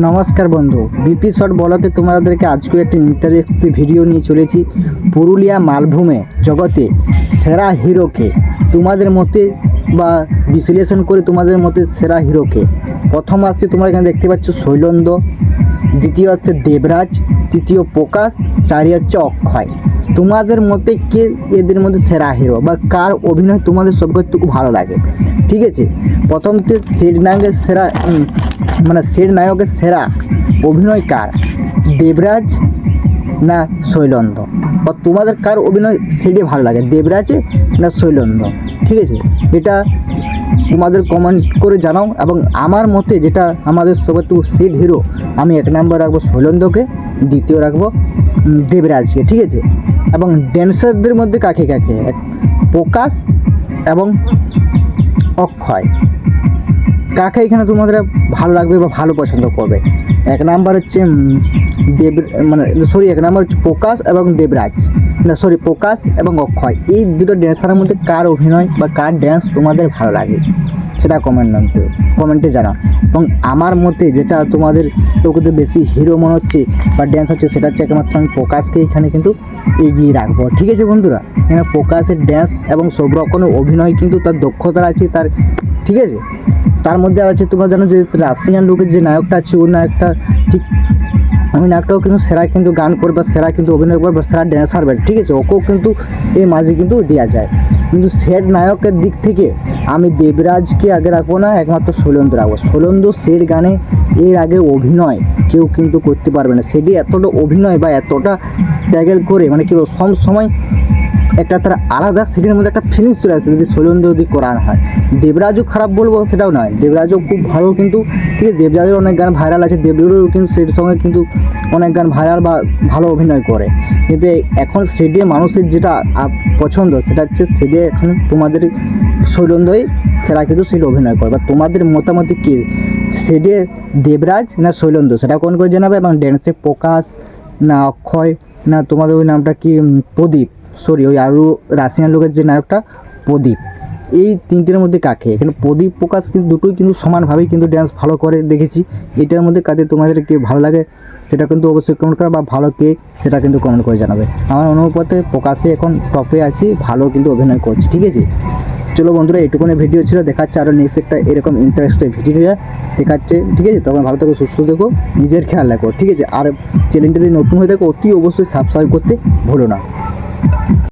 নমস্কার বন্ধু, BP shot বলকে তোমাদেরকে আজকে একটা ইন্টারেস্টিং ভিডিও নিয়ে চলেছি পুরুলিয়া মালভূমে, জগতে সেরা হিরোকে তোমাদের মতে বা বিশ্লেষণ করে তোমাদের মতে সেরা হিরোকে প্রথম আসছে তোমরা এখানে দেখতে পাচ্ছ শৈলন্দ, দ্বিতীয় আসছে দেবরাজ, তৃতীয় প্রকাশ, চারি হচ্ছে অক্ষয়। তোমাদের মতে কে এদের মধ্যে সেরা হিরো বা কার অভিনয় তোমাদের সবথেকে ভালো লাগে? ঠিক আছে? প্রথম তো সেট নায়কের সেরা মানে সেট নায়কের সেরা অভিনয় কার? দেবরাজ না শৈলন্দ? বা তোমাদের কার অভিনয় সেটাই ভালো লাগে, দেবরাজে না শৈলন্দ? ঠিক আছে? এটা তোমাদের কমেন্ট করে জানাও এবং আমার মতে যেটা আমাদের সবার তো সেট হিরো আমি এক নম্বর রাখব শৈলন্দকে। দ্বিতীয় রাখব দেবরাজকে, ঠিক আছে? এবং ড্যান্সারদের মধ্যে কাকে কাকে? প্রকাশ এবং অক্ষয়। কাকে এখানে তোমাদের ভালো লাগবে বা ভালো পছন্দ করবে? এক নাম্বার হচ্ছে দেব মানে সরি এক নাম্বার হচ্ছে প্রকাশ এবং দেবরাজ। না সরি প্রকাশ এবং অক্ষয়। এই দুটো ড্যান্সারের মধ্যে কার অভিনয় বা কার ড্যান্স তোমাদের ভালো লাগে? সেটা কমেন্ট কমেন্টে জানাও। এবং আমার মতে যেটা তোমাদের কিন্তু বেশি হিরো মনে হচ্ছে বা ড্যান্স হচ্ছে, সেটা হচ্ছে একমাত্র আমি প্রকাশকে এখানে কিন্তু এগিয়ে রাখব। ঠিক আছে বন্ধুরা? এখানে প্রকাশের ড্যান্স এবং সব রকমের অভিনয় কিন্তু তার দক্ষতা আছে, তার ঠিক আছে? তার মধ্যে আছে তোমরা জানো যে রাশিয়ান লোকের যে নায়কটা আছে, ওর নায়কটা ঠিক ওই নায়কটাও কিন্তু সেরা কিন্তু গান করবে বা সেরা কিন্তু অভিনয় করবে বা সেরা ড্যান্সার হবে ঠিক আছে? ওকেও কিন্তু এই মাঝে কিন্তু দেওয়া যায়। কিন্তু সেট নায়কের দিক থেকে আমি দেবরাজকে আগে রাখব না, একমাত্র শৈলেন্দ্র রাখব। শৈলেন্দ্র সেট গানে এর আগে অভিনয় কেউ কিন্তু করতে পারবে না। সেটি এতটা অভিনয় বা এতটা ট্যাগেল করে মানে কি সব সময় একটা তার আলাদা সেটির মধ্যে একটা ফিলিংস চলে আসে যদি শৈলেন্দ্র যদি করানো হয়। দেবরাজও খারাপ বলব সেটাও নয়। দেবরাজও খুব ভালো কিন্তু ঠিক আছে দেবরাজের অনেক গান ভাইরাল আছে, দেবরাজও কিন্তু সেটির সঙ্গে কিন্তু অনেক গান ভাইরাল বা ভালো অভিনয় করে। কিন্তু এখন সেটে মানুষের যেটা পছন্দ সেটা হচ্ছে সেটে এখন তোমাদের শৈলেন্দ্রই সেটা কিন্তু সেটা অভিনয় করে। বা তোমাদের মতামত কি? সেটে দেবরাজ না শৈলেন্দ্র? সেটা কোন করে জানাবে এবং ড্যান্সে প্রকাশ না অক্ষয় না তোমাদের ওই নামটা কি? প্রদীপ। সরি, ওই আরও রাশিয়ান লোকের যে নায়কটা, প্রদীপ। এই তিনটের মধ্যে কাকে? এখানে প্রদীপ, প্রকাশ কিন্তু দুটোই কিন্তু সমানভাবেই কিন্তু ড্যান্স ভালো করে দেখেছি। এটার মধ্যে কাজে তোমাদের কে ভালো লাগে, সেটা কিন্তু অবশ্যই কমেন্ট করা বা ভালো কে, সেটা কিন্তু কমেন্ট করে জানাবে। আমার অনুভবতে প্রকাশে এখন টপে আছি, ভালো কিন্তু অভিনয় করছি, ঠিক আছে? চলো বন্ধুরা এইটুকুনি ভিডিও ছিল, দেখাচ্ছে আরও নেক্সট একটা এরকম ইন্টারেস্টের ভিডিও দেখাচ্ছে, ঠিক আছে? তখন ভালো থেকো, সুস্থ থেকো, নিজের খেয়াল রাখো, ঠিক আছে? আর চ্যানেলটা যদি নতুন হয়ে থাকো, অতি অবশ্যই সাবস্ক্রাইব করতে ভুলো না।